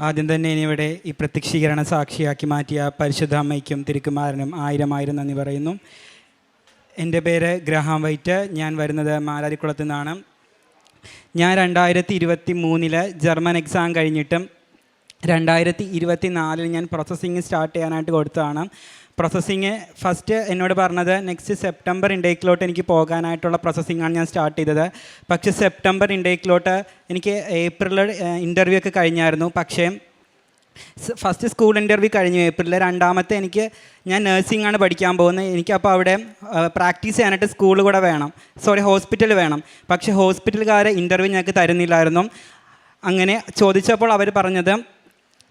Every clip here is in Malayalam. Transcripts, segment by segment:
ആദ്യം തന്നെ ഇനിയിവിടെ ഈ പ്രത്യക്ഷീകരണ സാക്ഷിയാക്കി മാറ്റിയ പരിശുദ്ധ അമ്മയ്ക്കും തിരുക്കുമാരനും ആയിരം ആയിരം നന്ദി പറയുന്നു. എന്റെ പേര് ഗ്രഹാം വൈറ്റ്. ഞാൻ വരുന്നത് മാലാരിക്കുളത്തു നിന്നാണ്. ഞാൻ രണ്ടായിരത്തി ഇരുപത്തി മൂന്നിൽ ജർമ്മൻ എക്സാം കഴിഞ്ഞിട്ടും രണ്ടായിരത്തി ഇരുപത്തി നാലിൽ ഞാൻ പ്രോസസ്സിങ് സ്റ്റാർട്ട് ചെയ്യാനായിട്ട് കൊടുത്തതാണ്. പ്രോസസ്സിങ് ഫസ്റ്റ് എന്നോട് പറഞ്ഞത് നെക്സ്റ്റ് സെപ്റ്റംബർ ഇൻടേക്കിലോട്ട് എനിക്ക് പോകാനായിട്ടുള്ള പ്രോസസ്സിങ്ങാണ് ഞാൻ സ്റ്റാർട്ട് ചെയ്തത്. പക്ഷേ സെപ്റ്റംബർ ഇൻടേക്കിലോട്ട് എനിക്ക് ഏപ്രിലിൽ ഇന്റർവ്യൂ ഒക്കെ കഴിഞ്ഞായിരുന്നു. പക്ഷേ ഫസ്റ്റ് സ്കൂൾ ഇന്റർവ്യൂ കഴിഞ്ഞു ഏപ്രിലിൽ രണ്ടാമത്തെ എനിക്ക് ഞാൻ നഴ്സിംഗ് ആണ് പഠിക്കാൻ പോകുന്നത്. എനിക്കപ്പോൾ അവിടെ പ്രാക്ടീസ് ചെയ്യാനായിട്ട് സ്കൂൾ കൂടെ വേണം. സോറി ഹോസ്പിറ്റൽ വേണം. പക്ഷേ ഹോസ്പിറ്റലുകാരെ ഇന്റർവ്യൂ ഞങ്ങൾക്ക് തരുന്നില്ലായിരുന്നു. അങ്ങനെ ചോദിച്ചപ്പോൾ അവർ പറഞ്ഞത്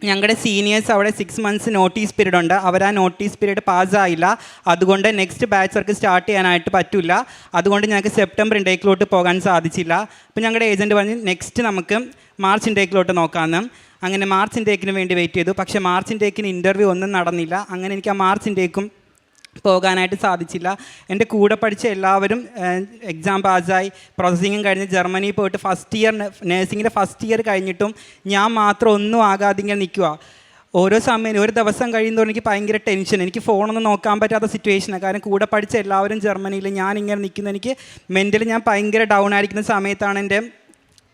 ഞങ്ങളുടെ സീനിയേഴ്സ് അവിടെ സിക്സ് മന്ത്സ് നോട്ടീസ് പീരീഡ് ഉണ്ട്. അവർ ആ നോട്ടീസ് പീരീഡ് പാസ്സായില്ല അതുകൊണ്ട് നെക്സ്റ്റ് ബാച്ച് അവർക്ക് സ്റ്റാർട്ട് ചെയ്യാനായിട്ട് പറ്റില്ല. അതുകൊണ്ട് ഞങ്ങൾക്ക് സെപ്റ്റംബർ ഇൻടേക്കിലോട്ട് പോകാൻ സാധിച്ചില്ല. അപ്പോൾ ഞങ്ങളുടെ ഏജന്റ് പറഞ്ഞ് നെക്സ്റ്റ് നമുക്ക് മാർച്ച് ഇൻടേക്കിലോട്ട് നോക്കാമെന്ന് അങ്ങനെ മാർച്ച് ഇൻടേക്കിന് വേണ്ടി വെയിറ്റ് ചെയ്തു. പക്ഷേ മാർച്ച് ഇൻടേക്കിന് ഇന്റർവ്യൂ ഒന്നും നടന്നില്ല. അങ്ങനെ എനിക്ക് ആ മാർച്ച് ഇൻടേക്കും പോകാനായിട്ട് സാധിച്ചില്ല. എന്റെ കൂടെ പഠിച്ച എല്ലാവരും എക്സാം പാസ്സായി. പ്രോസസ്സിങ്ങും കഴിഞ്ഞ് ജർമ്മനിയിൽ പോയിട്ട് ഫസ്റ്റ് ഇയർ നേഴ്സിങ്ങിന്റെ ഫസ്റ്റ് ഇയർ കഴിഞ്ഞിട്ടും ഞാൻ മാത്രം ഒന്നും ആകാതെ ഇങ്ങനെ നിൽക്കുക ഓരോ സമയം ഒരു ദിവസം കഴിയുമ്പോൾ എനിക്ക് ഭയങ്കര ടെൻഷൻ എനിക്ക് ഫോണൊന്നും നോക്കാൻ പറ്റാത്ത സിറ്റുവേഷനാണ് കാരണം കൂടെ പഠിച്ച എല്ലാവരും ജർമ്മനിയിൽ ഞാൻ ഇങ്ങനെ നിൽക്കുന്ന എനിക്ക് മെന്റലി ഞാൻ ഭയങ്കര ഡൗൺ ആയിരിക്കുന്ന സമയത്താണ് എന്റെ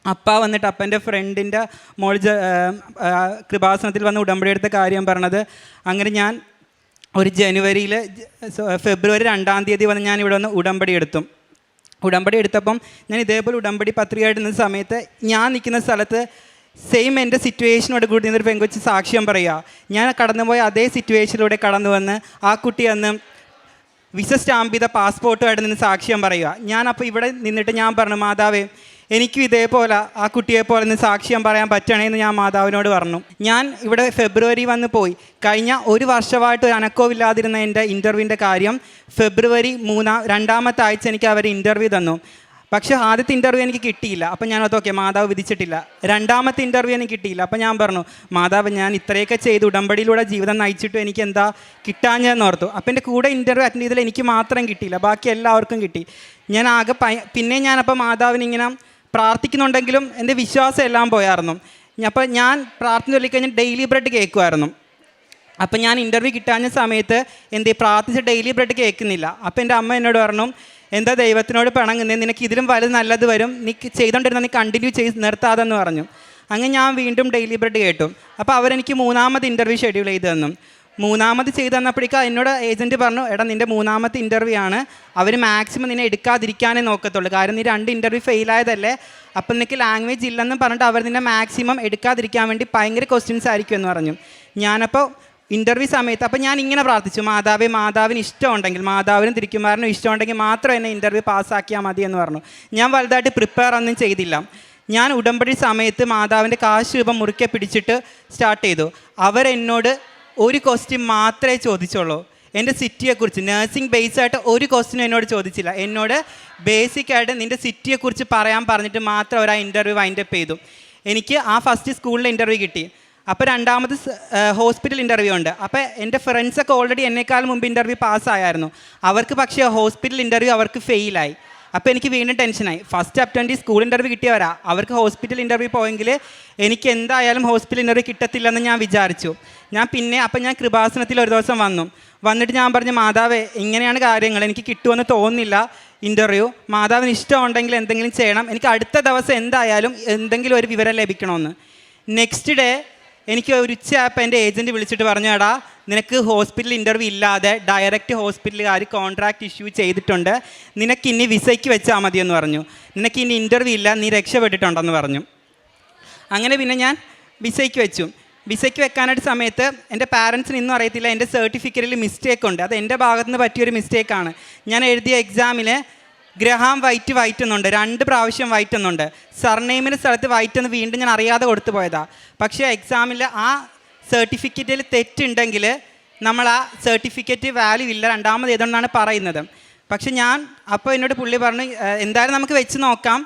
അപ്പ വന്നിട്ട് അപ്പന്റെ ഫ്രണ്ടിന്റെ മോൾ കൃപാസനത്തിൽ വന്ന് ഉടമ്പടി എടുത്ത കാര്യം പറഞ്ഞത്. അങ്ങനെ ഞാൻ ഒരു ജനുവരിയിൽ ഫെബ്രുവരി രണ്ടാം തീയതി വന്ന് ഞാൻ ഇവിടെ വന്ന് ഉടമ്പടി എടുത്തു. ഉടമ്പടി എടുത്തപ്പം ഞാൻ ഇതേപോലെ ഉടമ്പടി പത്രിക ഇടുന്ന സമയത്ത് ഞാൻ നിൽക്കുന്ന സ്ഥലത്ത് സെയിം എന്റെ സിറ്റുവേഷനോട് കൂടി നിന്നൊരു പെങ്കൊച്ച് സാക്ഷ്യം പറയുക. ഞാൻ കടന്നുപോയ അതേ സിറ്റുവേഷനിലൂടെ കടന്നു വന്ന് ആ കുട്ടി അന്ന് വിസ സ്റ്റാമ്പ് ചെയ്ത പാസ്പോർട്ടുമായിട്ട് നിന്ന് സാക്ഷ്യം പറയുക. ഞാനപ്പോൾ ഇവിടെ നിന്നിട്ട് ഞാൻ പറഞ്ഞു മാതാവേ എനിക്കും ഇതേപോലെ ആ കുട്ടിയെ പോലെ നിന്ന് സാക്ഷ്യം പറയാൻ പറ്റണേന്ന് ഞാൻ മാതാവിനോട് പറഞ്ഞു. ഞാൻ ഇവിടെ ഫെബ്രുവരി വന്ന് പോയി. കഴിഞ്ഞ ഒരു വർഷമായിട്ട് ഒരു അനക്കമില്ലാതിരുന്ന എന്റെ ഇന്റർവ്യൂവിന്റെ കാര്യം ഫെബ്രുവരി മൂന്നാം രണ്ടാമത്തെ ആഴ്ച എനിക്ക് അവർ ഇന്റർവ്യൂ തന്നു. പക്ഷേ ആദ്യത്തെ ഇന്റർവ്യൂ എനിക്ക് കിട്ടിയില്ല. അപ്പം ഞാൻ ഓക്കെ മാതാവ് വിധിച്ചിട്ടില്ല. രണ്ടാമത്തെ ഇന്റർവ്യൂ എനിക്ക് കിട്ടിയില്ല. അപ്പം ഞാൻ പറഞ്ഞു മാതാവ് ഞാൻ ഇത്രയൊക്കെ ചെയ്ത് ഉടമ്പടിയിലൂടെ ജീവിതം നയിച്ചിട്ടും എനിക്ക് എന്താ കിട്ടാഞ്ഞതെന്ന് ഓർത്തു. അപ്പം എന്റെ കൂടെ ഇന്റർവ്യൂ അറ്റൻഡ് ചെയ്തതിൽ എനിക്ക് മാത്രം കിട്ടിയില്ല. ബാക്കി എല്ലാവർക്കും കിട്ടി. ഞാൻ ആകെ പിന്നെ ഞാനപ്പോൾ മാതാവിനിങ്ങനെ പ്രാർത്ഥിക്കുന്നുണ്ടെങ്കിലും എന്റെ വിശ്വാസം എല്ലാം പോയായിരുന്നു. അപ്പോൾ ഞാൻ പ്രാർത്ഥന ചൊല്ലിക്കഴിഞ്ഞാൽ ഡെയിലി ബ്രെഡ് കേൾക്കുമായിരുന്നു അപ്പം ഞാൻ ഇന്റർവ്യൂ കിട്ടാഞ്ഞ സമയത്ത് എന്ത് പ്രാർത്ഥിച്ച് ഡെയിലി ബ്രെഡ് കേൾക്കുന്നില്ല അപ്പോൾ എന്റെ അമ്മ എന്നോട് പറഞ്ഞു എന്താ ദൈവത്തിനോട് പിണങ്ങുന്നത് നിനക്ക് ഇതിലും വലുത് നല്ലത് വരും. നീ ചെയ്തുകൊണ്ടിരുന്ന നീ കണ്ടിന്യൂ ചെയ്ത് നിർത്താതെന്ന് പറഞ്ഞു. അങ്ങനെ ഞാൻ വീണ്ടും ഡെയിലി ബ്രെഡ് കേട്ടു. അപ്പോൾ അവരെനിക്ക് മൂന്നാമത് ഇന്റർവ്യൂ ഷെഡ്യൂൾ ചെയ്തു തന്നു. മൂന്നാമത് ചെയ്ത് തന്നപ്പോഴേക്കും എന്നോട് ഏജന്റ് പറഞ്ഞു എടാ നിന്റെ മൂന്നാമത്തെ ഇന്റർവ്യൂ ആണ്. അവർ മാക്സിമം നിന്നെ എടുക്കാതിരിക്കാനേ നോക്കത്തുള്ളൂ. കാരണം നീ രണ്ട് ഇന്റർവ്യൂ ഫെയിലായതല്ലേ അപ്പം നിനക്ക് ലാംഗ്വേജ് ഇല്ലെന്ന് പറഞ്ഞിട്ട് അവർ നിന്നെ മാക്സിമം എടുക്കാതിരിക്കാൻ വേണ്ടി ഭയങ്കര ക്വസ്റ്റ്യൻസ് ആയിരിക്കും എന്ന് പറഞ്ഞു. ഞാനപ്പോൾ ഇന്റർവ്യൂ സമയത്ത് അപ്പോൾ ഞാൻ ഇങ്ങനെ പ്രാർത്ഥിച്ചു. മാതാവേ മാതാവിന് ഇഷ്ടമുണ്ടെങ്കിൽ മാതാവിനും തിരിക്കുമാരനും ഇഷ്ടമുണ്ടെങ്കിൽ മാത്രം എന്നെ ഇന്റർവ്യൂ പാസ്സാക്കിയാൽ മതി എന്ന് പറഞ്ഞു. ഞാൻ വലുതായിട്ട് പ്രിപ്പയർ ഒന്നും ചെയ്തില്ല. ഞാൻ ഉടമ്പടി സമയത്ത് മാതാവിന്റെ കാശ് രൂപം മുറുക്കെ പിടിച്ചിട്ട് സ്റ്റാർട്ട് ചെയ്തു. അവരെന്നോട് ഒരു ക്വസ്റ്റ്യൻ മാത്രമേ ചോദിച്ചുള്ളൂ. എന്റെ സിറ്റിയെക്കുറിച്ച് നേഴ്സിംഗ് ബേസ് ആയിട്ട് ഒരു ക്വസ്റ്റ്യനും എന്നോട് ചോദിച്ചില്ല. എന്നോട് ബേസിക്കായിട്ട് നിന്റെ സിറ്റിയെക്കുറിച്ച് പറയാൻ പറഞ്ഞിട്ട് മാത്രം ഒരാ ഇന്റർവ്യൂ വൈൻഡപ്പ് ചെയ്തു. എനിക്ക് ആ ഫസ്റ്റ് സ്കൂളിൽ ഇന്റർവ്യൂ കിട്ടി. അപ്പോൾ രണ്ടാമത് ഹോസ്പിറ്റൽ ഇന്റർവ്യൂ ഉണ്ട്. അപ്പോൾ എന്റെ ഫ്രണ്ട്സൊക്കെ ഓൾറെഡി എന്നേക്കാൾ മുമ്പ് ഇന്റർവ്യൂ പാസ്സായിരുന്നു അവർക്ക് പക്ഷേ ഹോസ്പിറ്റൽ ഇന്റർവ്യൂ അവർക്ക് ഫെയിലായി അപ്പോൾ എനിക്ക് വീണ്ടും ടെൻഷനായി ഫസ്റ്റ് അപ്റ്റൻഡി സ്കൂൾ ഇന്റർവ്യൂ കിട്ടിയവരാ. അവർക്ക് ഹോസ്പിറ്റൽ ഇന്റർവ്യൂ പോയെങ്കിൽ എനിക്ക് എന്തായാലും ഹോസ്പിറ്റൽ ഇന്റർവ്യൂ കിട്ടത്തില്ലെന്ന് ഞാൻ വിചാരിച്ചു. ഞാൻ പിന്നെ അപ്പം ഞാൻ കൃപാസനത്തിൽ ഒരു ദിവസം വന്നു. വന്നിട്ട് ഞാൻ പറഞ്ഞു മാതാവേ ഇങ്ങനെയാണ് കാര്യങ്ങൾ. എനിക്ക് കിട്ടുമെന്ന് തോന്നുന്നില്ല ഇന്റർവ്യൂ മാതാവിന് ഇഷ്ടമുണ്ടെങ്കിൽ എന്തെങ്കിലും ചെയ്യണം. എനിക്ക് അടുത്ത ദിവസം എന്തായാലും എന്തെങ്കിലും ഒരു വിവരം ലഭിക്കണമെന്ന്. നെക്സ്റ്റ് ഡേ എനിക്ക് ഒരു ഉച്ചയായപ്പോൾ എന്റെ ഏജന്റ് വിളിച്ചിട്ട് പറഞ്ഞു എടാ നിനക്ക് ഹോസ്പിറ്റൽ ഇന്റർവ്യൂ ഇല്ലാതെ ഡയറക്റ്റ് ഹോസ്പിറ്റലുകാർ കോൺട്രാക്ട് ഇഷ്യൂ ചെയ്തിട്ടുണ്ട്. നിനക്ക് ഇനി വിസയ്ക്ക് വെച്ചാൽ മതിയെന്ന് പറഞ്ഞു. നിനക്ക് ഇനി ഇന്റർവ്യൂ ഇല്ല നീ രക്ഷപ്പെട്ടിട്ടുണ്ടെന്ന് പറഞ്ഞു. അങ്ങനെ പിന്നെ ഞാൻ വിസയ്ക്ക് വെച്ചു. വിസയ്ക്ക് വെക്കാനായിട്ട് സമയത്ത് എന്റെ പാരൻസിന് ഇന്നും അറിയത്തില്ല എന്റെ സർട്ടിഫിക്കറ്റിൽ മിസ്റ്റേക്ക് ഉണ്ട്. അത് എന്റെ ഭാഗത്തുനിന്ന് പറ്റിയൊരു മിസ്റ്റേക്കാണ് ഞാൻ എഴുതിയ എക്സാമിൽ ഗ്രഹാം വൈറ്റ് വൈറ്റ് എന്നുണ്ട് രണ്ട് പ്രാവശ്യം വൈറ്റ് എന്നുണ്ട് സർനെയിമിന്റെ സ്ഥലത്ത് വൈറ്റ് എന്ന് വീണ്ടും ഞാൻ അറിയാതെ കൊടുത്തു പോയതാണ് പക്ഷേ എക്സാമിൽ ആ സർട്ടിഫിക്കറ്റിൽ തെറ്റുണ്ടെങ്കിൽ നമ്മൾ ആ സർട്ടിഫിക്കറ്റ് വാല്യൂ ഇല്ല. രണ്ടാമത് ഏതുകൊണ്ടാണ് പറയുന്നത്. പക്ഷെ ഞാൻ അപ്പോൾ എന്നോട് പുള്ളി പറഞ്ഞു എന്തായാലും നമുക്ക് വെച്ച് നോക്കാം.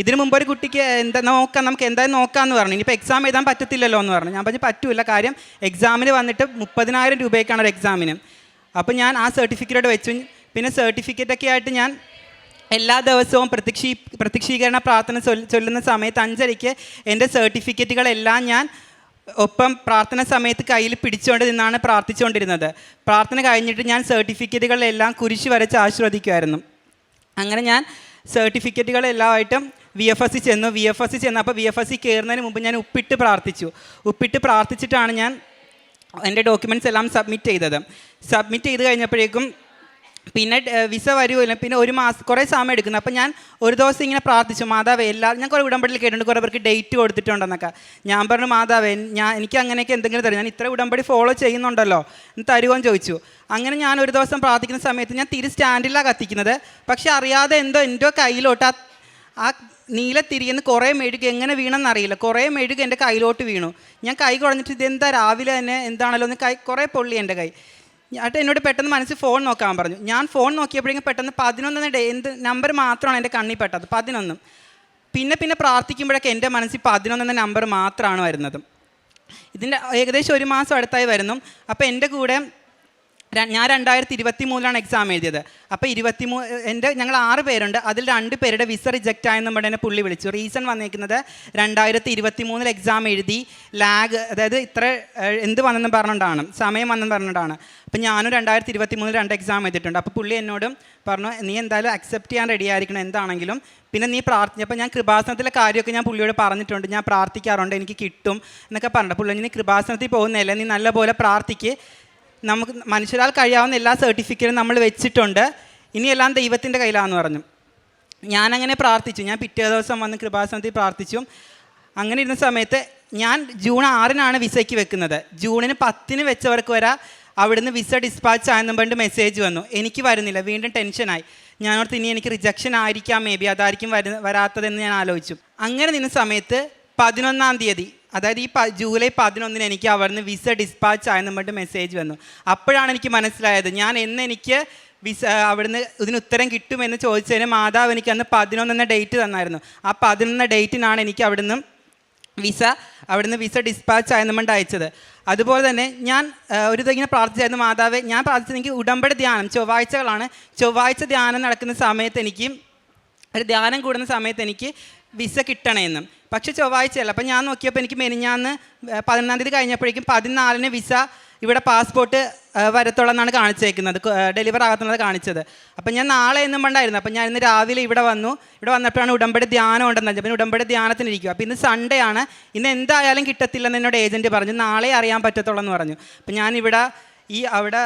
ഇതിനു മുമ്പ് ഒരു കുട്ടിക്ക് എന്താ നോക്കാം നമുക്ക് എന്തായാലും നോക്കാമെന്ന് പറഞ്ഞു. ഇനിയിപ്പോൾ എക്സാം എഴുതാൻ പറ്റത്തില്ലല്ലോ എന്ന് പറഞ്ഞു. ഞാൻ പറഞ്ഞു പറ്റൂല. കാര്യം എക്സാമിന് വന്നിട്ട് മുപ്പതിനായിരം രൂപയ്ക്കാണ് ഒരു എക്സാമിന്. അപ്പോൾ ഞാൻ ആ സർട്ടിഫിക്കറ്റ് വെച്ചു. പിന്നെ സർട്ടിഫിക്കറ്റൊക്കെ ആയിട്ട് ഞാൻ എല്ലാ ദിവസവും പ്രത്യക്ഷീ പ്രത്യക്ഷീകരണ പ്രാർത്ഥന ചൊല്ല് ചൊല്ലുന്ന സമയത്ത് അഞ്ചരയ്ക്ക് എന്റെ സർട്ടിഫിക്കറ്റുകളെല്ലാം ഞാൻ ഒപ്പം പ്രാർത്ഥന സമയത്ത് കയ്യിൽ പിടിച്ചുകൊണ്ട് നിന്നാണ് പ്രാർത്ഥിച്ചുകൊണ്ടിരുന്നത് പ്രാർത്ഥന കഴിഞ്ഞിട്ട് ഞാൻ സർട്ടിഫിക്കറ്റുകളെല്ലാം കുരിശ് വരച്ച് ആശ്വദിക്കുമായിരുന്നു അങ്ങനെ ഞാൻ സർട്ടിഫിക്കറ്റുകളെല്ലാമായിട്ടും വി എഫ് എസ് സി ചെന്നു. വി എഫ് എസ് സി ചെന്നപ്പോൾ വി എഫ് എസ് സി കയറുന്നതിന് മുമ്പ് ഞാൻ ഉപ്പിട്ട് പ്രാർത്ഥിച്ചു. ഉപ്പിട്ട് പ്രാർത്ഥിച്ചിട്ടാണ് ഞാൻ എന്റെ ഡോക്യുമെന്റ്സ് എല്ലാം സബ്മിറ്റ് ചെയ്തത്. സബ്മിറ്റ് ചെയ്ത് കഴിഞ്ഞപ്പോഴേക്കും പിന്നെ വിസ വരുമല്ലോ പിന്നെ ഒരു മാസം കുറേ സമയം എടുക്കുന്നു. അപ്പം ഞാൻ ഒരു ദിവസം ഇങ്ങനെ പ്രാർത്ഥിച്ചു മാതാവേ എല്ലാ ഞാൻ കുറേ ഉടമ്പടിയിൽ കേട്ടിട്ടുണ്ട് കുറേ പേർക്ക് ഡേറ്റ് കൊടുത്തിട്ടുണ്ടെന്നൊക്കെ. ഞാൻ പറഞ്ഞു മാതാവേ ഞാൻ എനിക്ക് അങ്ങനെയൊക്കെ എന്തെങ്കിലും തരും. ഞാൻ ഇത്ര ഉടമ്പടി ഫോളോ ചെയ്യുന്നുണ്ടല്ലോ എന്ന് തരുമോന്ന് ചോദിച്ചു. അങ്ങനെ ഞാൻ ഒരു ദിവസം പ്രാർത്ഥിക്കുന്ന സമയത്ത് ഞാൻ തിരി സ്റ്റാൻഡിലാണ് കത്തിക്കുന്നത്. പക്ഷേ അറിയാതെ എന്തോ എന്റെ കയ്യിലോട്ട് ആ ആ നീല തിരിയെന്ന് കുറേ മെഴുക് എങ്ങനെ വീണെന്നറിയില്ല. കുറേ മെഴുക് എന്റെ കയ്യിലോട്ട് വീണു. ഞാൻ കൈ കുഴഞ്ഞിട്ട് ഇതെന്താ രാവിലെ തന്നെ എന്താണല്ലോ? എന്ന് കൈ കുറേ പൊള്ളി എന്റെ കൈ. എന്നിട്ട് എന്നോട് പെട്ടെന്ന് മനസ്സിൽ ഫോൺ നോക്കാൻ പറഞ്ഞു. ഞാൻ ഫോൺ നോക്കിയപ്പോഴേക്കും പെട്ടെന്ന് പതിനൊന്നെന്ന ഡേ എന്ത് നമ്പർ മാത്രമാണ് എന്റെ കണ്ണിൽ പെട്ടത് പതിനൊന്നും. പിന്നെ പിന്നെ പ്രാർത്ഥിക്കുമ്പോഴൊക്കെ എന്റെ മനസ്സിൽ പതിനൊന്നെന്ന നമ്പർ മാത്രമാണ് വരുന്നത്. ഇതിന്റെ ഏകദേശം ഒരു മാസം അടുത്തായി വരുന്നു. അപ്പോൾ എന്റെ കൂടെ ഞാൻ രണ്ടായിരത്തി ഇരുപത്തി മൂന്നിലാണ് എക്സാം എഴുതിയത്. അപ്പോൾ ഇരുപത്തി മൂ എന്റെ ഞങ്ങൾ ആറ് പേരുണ്ട്. അതിൽ രണ്ട് പേരുടെ വിസ റിജക്റ്റ് ആയെന്ന് എന്നെ പുള്ളി വിളിച്ചു. റീസൺ വന്നിരിക്കുന്നത് രണ്ടായിരത്തി ഇരുപത്തി മൂന്നിൽ എക്സാം എഴുതി ലാഗ് അതായത് ഇത്ര എന്ത് വന്നെന്ന് പറഞ്ഞുകൊണ്ടാണ്. സമയം വന്നെന്ന് പറഞ്ഞുകൊണ്ടാണ്. അപ്പോൾ ഞാനും രണ്ടായിരത്തി ഇരുപത്തി മൂന്നിൽ രണ്ട് എക്സാം എഴുതിയിട്ടുണ്ട്. അപ്പോൾ പുള്ളി എന്നോടും പറഞ്ഞു നീ എന്തായാലും അക്സെപ്റ്റ് ചെയ്യാൻ റെഡി ആയിരിക്കണം എന്താണെങ്കിലും. പിന്നെ നീ പ്രാർത്ഥിച്ചപ്പോൾ ഞാൻ കൃപാസനത്തിലെ കാര്യമൊക്കെ ഞാൻ പുള്ളിയോട് പറഞ്ഞിട്ടുണ്ട്. ഞാൻ പ്രാർത്ഥിക്കാറുണ്ട്. എനിക്ക് കിട്ടും എന്നൊക്കെ പറഞ്ഞു പുള്ളി നീ കൃപാസനത്തിൽ പോകുന്നില്ല നീ നല്ലപോലെ പ്രാർത്ഥിക്ക്. നമുക്ക് മനുഷ്യരാൾ കഴിയാവുന്ന എല്ലാ സർട്ടിഫിക്കറ്റും നമ്മൾ വെച്ചിട്ടുണ്ട്. ഇനിയെല്ലാം ദൈവത്തിന്റെ കയ്യിലാണെന്ന് പറഞ്ഞു. ഞാനങ്ങനെ പ്രാർത്ഥിച്ചു. ഞാൻ പിറ്റേ ദിവസം വന്ന് കൃപാസനത്തിൽ പ്രാർത്ഥിച്ചു. അങ്ങനെ ഇരുന്ന സമയത്ത് ഞാൻ ജൂൺ ആറിനാണ് വിസയ്ക്ക് വെക്കുന്നത്. ജൂണിന് പത്തിന് വെച്ചവർക്ക് വരാ അവിടുന്ന് വിസ ഡിസ്പാച്ച് ആയെന്നും പണ്ട് മെസ്സേജ് വന്നു. എനിക്ക് വരുന്നില്ല. വീണ്ടും ടെൻഷനായി ഞാനോർത്ത് ഇനി എനിക്ക് റിജക്ഷൻ ആയിരിക്കാം. മേ ബി അതായിരിക്കും വരാത്തതെന്ന് ഞാൻ ആലോചിച്ചു. അങ്ങനെ നിന്ന സമയത്ത് പതിനൊന്നാം തീയതി അതായത് ഈ ജൂലൈ പതിനൊന്നിന് എനിക്ക് അവിടുന്ന് വിസ ഡിസ്പാച്ച് ആയെന്ന് പറഞ്ഞിട്ട് മെസ്സേജ് വന്നു. അപ്പോഴാണ് എനിക്ക് മനസ്സിലായത് ഞാൻ എന്ന് എനിക്ക് വിസ അവിടുന്ന് ഇതിന് ഉത്തരം കിട്ടുമെന്ന് ചോദിച്ചതിന് മാതാവ് എനിക്ക് അന്ന് പതിനൊന്നെന്ന ഡേറ്റ് തന്നായിരുന്നു. ആ പതിനൊന്ന ഡേറ്റിനാണ് എനിക്ക് അവിടുന്ന് വിസ അവിടുന്ന് വിസ ഡിസ്പാച്ച് ആയെന്ന് പറഞ്ഞിട്ട് അയച്ചത്. അതുപോലെ തന്നെ ഞാൻ ഒരു ഇതിങ്ങനെ പ്രാർത്ഥിച്ചായിരുന്നു മാതാവ് ഞാൻ പ്രാർത്ഥിച്ചത് എനിക്ക് ഉടമ്പടി ധ്യാനം ചൊവ്വാഴ്ചകളാണ്. ചൊവ്വാഴ്ച ധ്യാനം നടക്കുന്ന സമയത്ത് എനിക്ക് ഒരു ധ്യാനം കൂടുന്ന സമയത്ത് എനിക്ക് വിസ കിട്ടണമെന്നും പക്ഷേ ചൊവ്വാഴ്ചയല്ല. അപ്പം ഞാൻ നോക്കിയപ്പോൾ എനിക്ക് മെനിഞ്ഞാന്ന് പതിനൊന്നാം തീയതി കഴിഞ്ഞപ്പോഴേക്കും പതിനാലിന് വിസ ഇവിടെ പാസ്പോർട്ട് വരത്തുള്ളെന്നാണ് കാണിച്ചേക്കുന്നത്. ഡെലിവർ ആകത്തുള്ളത് കാണിച്ചത്. അപ്പം ഞാൻ നാളെ എന്നും പണ്ടായിരുന്നു. അപ്പം ഞാൻ ഇന്ന് രാവിലെ ഇവിടെ വന്നു. ഇവിടെ വന്നപ്പോഴാണ് ഉടമ്പടി ധ്യാനം ഉണ്ടെന്ന് പിന്നെ ഉടമ്പടി ധ്യാനത്തിനിരിക്കും അപ്പം ഇന്ന് സൺഡേ ആണ്. ഇന്ന് എന്തായാലും കിട്ടത്തില്ലെന്ന് എന്നോട് ഏജന്റ് പറഞ്ഞു. നാളെ അറിയാൻ പറ്റത്തുള്ളൂ എന്ന് പറഞ്ഞു. അപ്പം ഞാനിവിടെ ഈ അവിടെ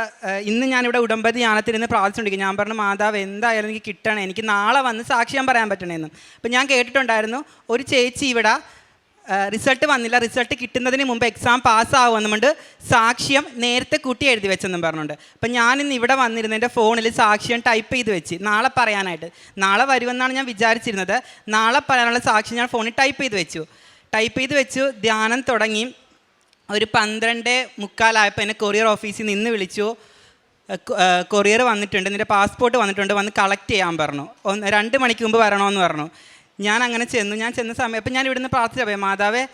ഇന്ന് ഞാനിവിടെ ഉടമ്പതി ധ്യാനത്തിരുന്ന് പ്രാർത്ഥിച്ചുകൊണ്ടിരിക്കും ഞാൻ പറഞ്ഞു മാതാവ് എന്തായാലും എനിക്ക് കിട്ടണം. എനിക്ക് നാളെ വന്ന് സാക്ഷ്യം പറയാൻ പറ്റണമെന്നും അപ്പം ഞാൻ കേട്ടിട്ടുണ്ടായിരുന്നു ഒരു ചേച്ചി ഇവിടെ റിസൾട്ട് വന്നില്ല. റിസൾട്ട് കിട്ടുന്നതിന് മുമ്പ് എക്സാം പാസ്സാവുമെന്നുകൊണ്ട് സാക്ഷ്യം നേരത്തെ കൂട്ടി എഴുതി വെച്ചെന്നും പറഞ്ഞുണ്ട്. അപ്പം ഞാനിന്ന് ഇവിടെ വന്നിരുന്ന എന്റെ ഫോണിൽ സാക്ഷ്യം ടൈപ്പ് ചെയ്ത് വെച്ച് നാളെ പറയാനായിട്ട്. നാളെ വരുമെന്നാണ് ഞാൻ വിചാരിച്ചിരുന്നത്. നാളെ പറയാനുള്ള സാക്ഷ്യം ഞാൻ ഫോണിൽ ടൈപ്പ് ചെയ്ത് വെച്ചു. ടൈപ്പ് ചെയ്ത് വെച്ചു ധ്യാനം തുടങ്ങി. ഒരു പന്ത്രണ്ട് മുക്കാലായപ്പോൾ എന്നെ കൊറിയർ ഓഫീസിൽ നിന്ന് വിളിച്ചു. കൊറിയർ വന്നിട്ടുണ്ട്. നിന്റെ പാസ്പോർട്ട് വന്നിട്ടുണ്ട്. വന്ന് കളക്ട് ചെയ്യാൻ പറഞ്ഞു. ഒന്ന് രണ്ട് മണിക്ക് മുമ്പ് വരണമെന്ന് പറഞ്ഞു. ഞാൻ അങ്ങനെ ചെന്നു. ഞാൻ ചെന്ന സമയം അപ്പം ഞാൻ ഇവിടുന്ന് പ്രാർത്ഥിച്ചു പോയി മാതാവേ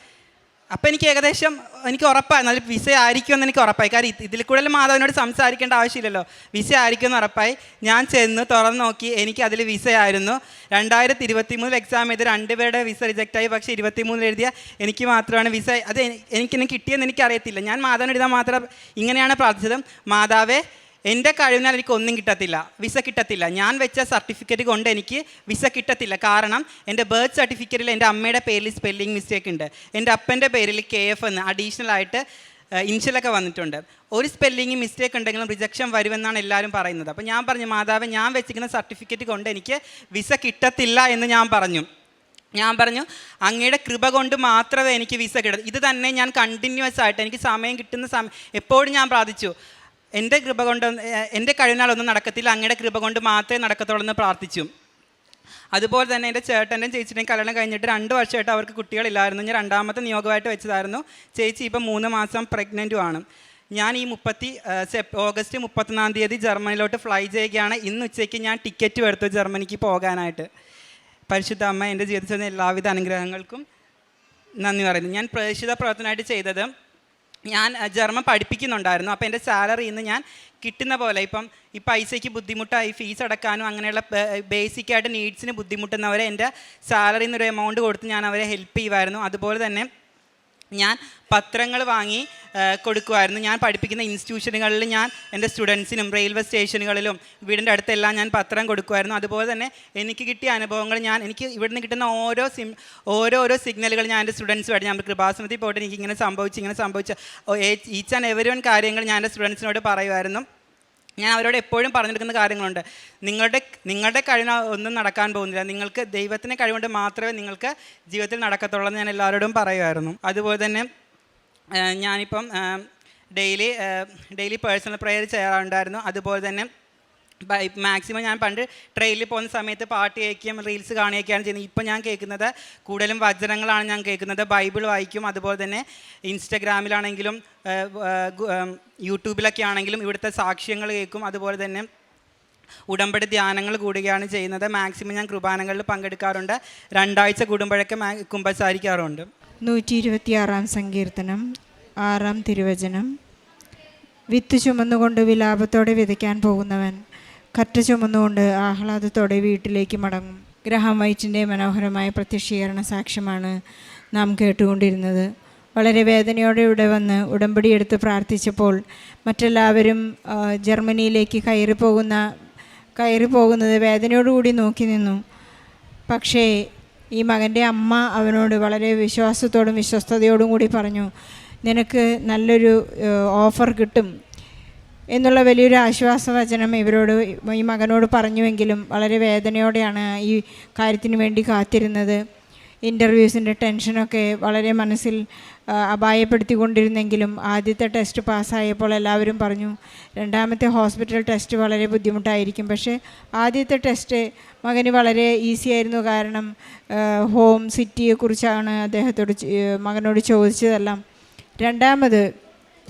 അപ്പം എനിക്ക് ഏകദേശം എനിക്ക് ഉറപ്പായി നല്ല വിസ ആയിരിക്കുമെന്ന് എനിക്ക് ഉറപ്പായി. ഇത് ഇതിൽ കൂടുതൽ മാധവനോട് സംസാരിക്കേണ്ട ആവശ്യമില്ലല്ലോ. വിസ ആയിരിക്കുമെന്ന് ഉറപ്പായി. ഞാൻ ചെന്ന് തുറന്ന് നോക്കി എനിക്ക് അതിൽ വിസ ആയിരുന്നു. രണ്ടായിരത്തി ഇരുപത്തി മൂന്നിൽ എക്സാം ചെയ്ത് രണ്ടുപേരുടെ വിസ റിജക്റ്റ് ആയി. പക്ഷേ ഇരുപത്തി മൂന്നിൽ എഴുതിയ എനിക്ക് മാത്രമാണ് വിസ. അത് എനിക്ക് എനിക്കിന്ന് കിട്ടിയെന്ന് എനിക്കറിയത്തില്ല. ഞാൻ മാധവൻ എഴുതാൻ മാത്രം ഇങ്ങനെയാണ് പ്രാർത്ഥിച്ചത്. മാതാവേ എന്റെ കഴിവിനാൽ എനിക്ക് ഒന്നും കിട്ടത്തില്ല. വിസ കിട്ടത്തില്ല. ഞാൻ വെച്ച സർട്ടിഫിക്കറ്റ് കൊണ്ട് എനിക്ക് വിസ കിട്ടത്തില്ല. കാരണം എന്റെ ബർത്ത് സർട്ടിഫിക്കറ്റിൽ എന്റെ അമ്മയുടെ പേരിൽ സ്പെല്ലിംഗ് മിസ്റ്റേക്ക് ഉണ്ട്. എന്റെ അപ്പന്റെ പേരിൽ കെ എഫ് എന്ന് അഡീഷണൽ ആയിട്ട് ഇൻഷ്യലൊക്കെ വന്നിട്ടുണ്ട്. ഒരു സ്പെല്ലിംഗ് മിസ്റ്റേക്ക് ഉണ്ടെങ്കിലും റിജക്ഷൻ വരുമെന്നാണ് എല്ലാവരും പറയുന്നത്. അപ്പോൾ ഞാൻ പറഞ്ഞു മാതാവ് ഞാൻ വെച്ചിരിക്കുന്ന സർട്ടിഫിക്കറ്റ് കൊണ്ട് എനിക്ക് വിസ കിട്ടത്തില്ല എന്ന് ഞാൻ പറഞ്ഞു. ഞാൻ പറഞ്ഞു അങ്ങയുടെ കൃപ കൊണ്ട് മാത്രമേ എനിക്ക് വിസ കിട്ടൂ ഇത് തന്നെ ഞാൻ കണ്ടിന്യൂസ് ആയിട്ട് എനിക്ക് സമയം കിട്ടുന്ന സമയം എപ്പോഴും ഞാൻ പ്രാർത്ഥിച്ചു. എന്റെ കൃപ കൊണ്ട് എന്റെ കഴിവിനാളൊന്നും നടക്കത്തില്ല. അങ്ങയുടെ കൃപ കൊണ്ട് മാത്രമേ നടക്കത്തുള്ളൂ എന്ന് പ്രാർത്ഥിച്ചു. അതുപോലെ തന്നെ എന്റെ ചേട്ടന്റെയും ചേച്ചിയുടെയും കല്യാണം കഴിഞ്ഞിട്ട് രണ്ട് വർഷമായിട്ട് അവർക്ക് കുട്ടികളില്ലായിരുന്നു. ഞാൻ രണ്ടാമത്തെ നിയോഗമായിട്ട് വെച്ചതായിരുന്നു. ചേച്ചി ഇപ്പം മൂന്ന് മാസം പ്രഗ്നന്റും ആണ്. ഞാൻ ഈ മുപ്പത്തി സെപ് ഓഗസ്റ്റ് മുപ്പത്തൊന്നാം തീയതി ജർമ്മനിയിലോട്ട് ഫ്ലൈ ചെയ്യുകയാണ്. ഇന്ന് ഉച്ചയ്ക്ക് ഞാൻ ടിക്കറ്റ് എടുത്തു ജർമ്മനിക്ക് പോകാനായിട്ട്. പരിശുദ്ധ അമ്മ എന്റെ ജീവിതത്തിൽ എല്ലാവിധ അനുഗ്രഹങ്ങൾക്കും നന്ദി പറയുന്നു. ഞാൻ പ്രേക്ഷിത പ്രവർത്തനമായിട്ട് ചെയ്തത് ഞാൻ ജർമ്മൻ പഠിപ്പിക്കുന്നുണ്ടായിരുന്നു. അപ്പോൾ എന്റെ സാലറിയിൽ നിന്ന് ഞാൻ കിട്ടുന്ന പോലെ ഇപ്പം ഈ പൈസയ്ക്ക് ബുദ്ധിമുട്ടായി ഫീസ് അടക്കാനും അങ്ങനെയുള്ള ബേസിക്കായിട്ട് നീഡ്സിന് ബുദ്ധിമുട്ടുന്നവരെ എന്റെ സാലറിയിൽ നിന്നൊരു എമൗണ്ട് കൊടുത്ത് ഞാൻ അവരെ ഹെൽപ്പ് ചെയ്യുമായിരുന്നു അതുപോലെ തന്നെ ഞാൻ പത്രങ്ങൾ വാങ്ങി കൊടുക്കുമായിരുന്നു ഞാൻ പഠിപ്പിക്കുന്ന ഇൻസ്റ്റിറ്റ്യൂഷനുകളിൽ ഞാൻ എന്റെ സ്റ്റുഡൻസിനും റെയിൽവേ സ്റ്റേഷനുകളിലും വീടിന്റെ അടുത്തെല്ലാം ഞാൻ പത്രം കൊടുക്കുമായിരുന്നു അതുപോലെ തന്നെ എനിക്ക് കിട്ടിയ അനുഭവങ്ങൾ ഞാൻ എനിക്ക് ഇവിടുന്ന് കിട്ടുന്ന ഓരോ സിം ഓരോരോ സിഗ്നലുകൾ ഞാൻ എന്റെ സ്റ്റുഡൻസുമായിട്ട് ഞാൻ കൃപാസനത്തിൽ പോയിട്ട് എനിക്ക് ഇങ്ങനെ സംഭവിച്ചു ഇങ്ങനെ സംഭവിച്ച ഈച്ച് ആൻഡ് എവരി വൺ കാര്യങ്ങൾ ഞാൻ എന്റെ സ്റ്റുഡൻസിനോട് പറയുമായിരുന്നു ഞാൻ അവരോട് എപ്പോഴും പറഞ്ഞെടുക്കുന്ന കാര്യങ്ങളുണ്ട്. നിങ്ങളുടെ നിങ്ങളുടെ കഴിവിന് ഒന്നും നടക്കാൻ പോകുന്നില്ല. നിങ്ങൾക്ക് ദൈവത്തിന്റെ കഴിവുകൊണ്ട് മാത്രമേ നിങ്ങൾക്ക് ജീവിതത്തിൽ നടക്കത്തുള്ളൂ എന്ന് ഞാൻ എല്ലാവരോടും പറയുമായിരുന്നു. അതുപോലെ തന്നെ ഞാനിപ്പം ഡെയിലി ഡെയിലി പേഴ്സണൽ പ്രെയർ ചെയ്യാറുണ്ടായിരുന്നു. അതുപോലെ തന്നെ മാക്സിമം ഞാൻ പണ്ട് ട്രെയിനിൽ പോകുന്ന സമയത്ത് പാട്ട് കേൾക്കുകയും റീൽസ് കാണുകയൊക്കെയാണ് ചെയ്യുന്നത്. ഇപ്പം ഞാൻ കേൾക്കുന്നത് കൂടുതലും വചനങ്ങളാണ് ഞാൻ കേൾക്കുന്നത്. ബൈബിൾ വായിക്കും. അതുപോലെ തന്നെ ഇൻസ്റ്റഗ്രാമിലാണെങ്കിലും യൂട്യൂബിലൊക്കെ ആണെങ്കിലും ഇവിടുത്തെ സാക്ഷ്യങ്ങൾ കേൾക്കും. അതുപോലെ തന്നെ ഉടമ്പടി ധ്യാനങ്ങൾ കൂടുകയാണ് ചെയ്യുന്നത്. മാക്സിമം ഞാൻ കുർബാനകളിൽ പങ്കെടുക്കാറുണ്ട്. രണ്ടാഴ്ച കൂടുമ്പോഴൊക്കെ കുമ്പസാരിക്കാറുണ്ട്. നൂറ്റി ഇരുപത്തിയാറാം സങ്കീർത്തനം ആറാം തിരുവചനം. വിത്ത് ചുമന്നുകൊണ്ട് വിലാപത്തോടെ വിതയ്ക്കാൻ പോകുന്നവൻ. കറ്റ ചുമന്നുകൊണ്ട് ആഹ്ലാദത്തോടെ വീട്ടിലേക്ക് മടങ്ങും. ഗ്രഹാം വൈറ്റിന്റെ മനോഹരമായ പ്രത്യക്ഷീകരണ സാക്ഷ്യമാണ് നാം കേട്ടുകൊണ്ടിരുന്നത്. വളരെ വേദനയോടെ ഇവിടെ വന്ന് ഉടമ്പടി എടുത്ത് പ്രാർത്ഥിച്ചപ്പോൾ മറ്റെല്ലാവരും ജർമ്മനിയിലേക്ക് കയറി പോകുന്ന കയറി പോകുന്നത് വേദനയോടുകൂടി നോക്കി നിന്നു. പക്ഷേ ഈ മകന്റെ അമ്മ അവനോട് വളരെ വിശ്വാസത്തോടും വിശ്വസ്തയോടും കൂടി പറഞ്ഞു നിനക്ക് നല്ലൊരു ഓഫർ കിട്ടും. എന്നുള്ള വലിയൊരു ആശ്വാസ ആശ്വാസവചനം ഇവരോട് ഈ മകനോട് പറഞ്ഞുവെങ്കിലും വളരെ വേദനയോടെയാണ് ഈ കാര്യത്തിന് വേണ്ടി കാത്തിരുന്നത്. ഇന്റർവ്യൂസിന്റെ ടെൻഷനൊക്കെ വളരെ മനസ്സിൽ അപായപ്പെടുത്തിക്കൊണ്ടിരുന്നെങ്കിലും ആദ്യത്തെ ടെസ്റ്റ് പാസ്സായപ്പോൾ എല്ലാവരും പറഞ്ഞു രണ്ടാമത്തെ ഹോസ്പിറ്റൽ ടെസ്റ്റ് വളരെ ബുദ്ധിമുട്ടായിരിക്കും. പക്ഷേ ആദ്യത്തെ ടെസ്റ്റ് മകന് വളരെ ഈസി ആയിരുന്നു കാരണം ഹോം സിറ്റിയെക്കുറിച്ചാണ് അദ്ദേഹത്തോട് മകനോട് ചോദിച്ചതെല്ലാം. രണ്ടാമത്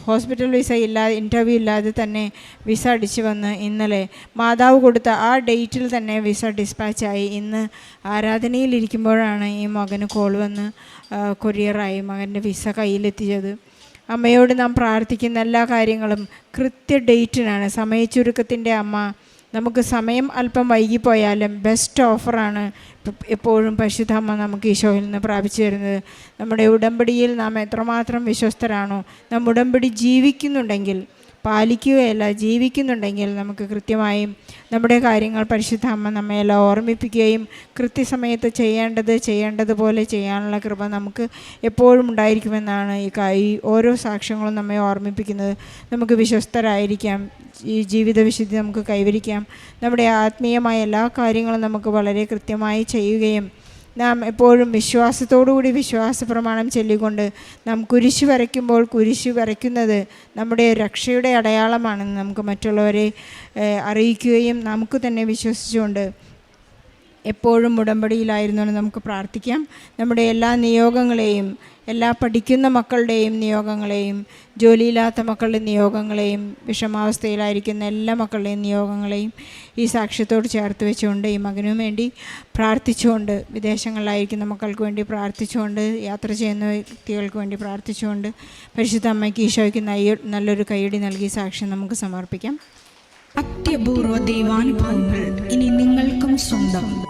ഹോസ്പിറ്റൽ വിസ ഇല്ലാതെ ഇന്റർവ്യൂ ഇല്ലാതെ തന്നെ വിസ അടിച്ച് വന്ന് ഇന്നലെ മാതാവ് കൊടുത്ത ആ ഡേറ്റിൽ തന്നെ വിസ ഡിസ്പാച്ചായി ഇന്ന് ആരാധനയിലിരിക്കുമ്പോഴാണ് ഈ മകന് കോൾ വന്ന് കൊറിയറായി മകന്റെ വിസ കയ്യിലെത്തിച്ചത് അമ്മയോട് നാം പ്രാർത്ഥിക്കുന്ന എല്ലാ കാര്യങ്ങളും കൃത്യ ഡേറ്റിനാണ് സമയച്ചുരുക്കത്തിന്റെ അമ്മ നമുക്ക് സമയം അല്പം വൈകിപ്പോയാലും ബെസ്റ്റ് ഓഫറാണ് എപ്പോഴും പരിശുദ്ധമ്മ നമുക്ക് ഈശോയിൽ നിന്ന് പ്രാപിച്ചു തരുന്നത്. നമ്മുടെ ഉടമ്പടിയിൽ നാം എത്രമാത്രം വിശ്വസ്തരാണോ നാം ഉടമ്പടി ജീവിക്കുന്നുണ്ടെങ്കിൽ പാലിക്കുകയല്ല ജീവിക്കുന്നുണ്ടെങ്കിൽ നമുക്ക് കൃത്യമായും നമ്മുടെ കാര്യങ്ങൾ പരിശുദ്ധ അമ്മ നമ്മയെല്ലാം ഓർമ്മിപ്പിക്കുകയും കൃത്യസമയത്ത് ചെയ്യേണ്ടത് ചെയ്യേണ്ടതുപോലെ ചെയ്യാനുള്ള കൃപ നമുക്ക് എപ്പോഴും ഉണ്ടായിരിക്കുമെന്നാണ് ഈ കായി ഓരോ സാക്ഷ്യങ്ങളും നമ്മെ ഓർമ്മിപ്പിക്കുന്നത്. നമുക്ക് വിശ്വസ്തരായിരിക്കാം ഈ ജീവിത വിശുദ്ധി നമുക്ക് കൈവരിക്കാം. നമ്മുടെ ആത്മീയമായ എല്ലാ കാര്യങ്ങളും നമുക്ക് വളരെ കൃത്യമായി ചെയ്യുകയും നാം എപ്പോഴും വിശ്വാസത്തോടുകൂടി വിശ്വാസ പ്രമാണം ചൊല്ലിക്കൊണ്ട് നാം കുരിശ് വരയ്ക്കുമ്പോൾ കുരിശ് വരയ്ക്കുന്നത് നമ്മുടെ രക്ഷയുടെ അടയാളമാണെന്ന് നമുക്ക് മറ്റുള്ളവരെ അറിയിക്കുകയും നമുക്ക് തന്നെ വിശ്വസിച്ചുകൊണ്ട് എപ്പോഴും ഉടമ്പടിയിലായിരുന്നുകൊണ്ട് നമുക്ക് പ്രാർത്ഥിക്കാം. നമ്മുടെ എല്ലാ നിയോഗങ്ങളെയും എല്ലാ പഠിക്കുന്ന മക്കളുടെയും നിയോഗങ്ങളെയും ജോലിയില്ലാത്ത മക്കളുടെ നിയോഗങ്ങളെയും വിഷമാവസ്ഥയിലായിരിക്കുന്ന എല്ലാ മക്കളുടെയും നിയോഗങ്ങളെയും ഈ സാക്ഷ്യത്തോട് ചേർത്ത് വെച്ചുകൊണ്ട് ഈ മകനു വേണ്ടി പ്രാർത്ഥിച്ചുകൊണ്ട് വിദേശങ്ങളിലായിരിക്കുന്ന മക്കൾക്ക് വേണ്ടി പ്രാർത്ഥിച്ചുകൊണ്ട് യാത്ര ചെയ്യുന്ന വ്യക്തികൾക്ക് വേണ്ടി പ്രാർത്ഥിച്ചുകൊണ്ട് പരിശുദ്ധ അമ്മയ്ക്ക് ഈശോയ്ക്ക് നല്ലൊരു കൈയടി നൽകി സാക്ഷ്യം നമുക്ക് സമർപ്പിക്കാം. അത്യപൂർവ ദൈവാനുഭവങ്ങൾ ഇനി നിങ്ങൾക്കും സ്വന്തം.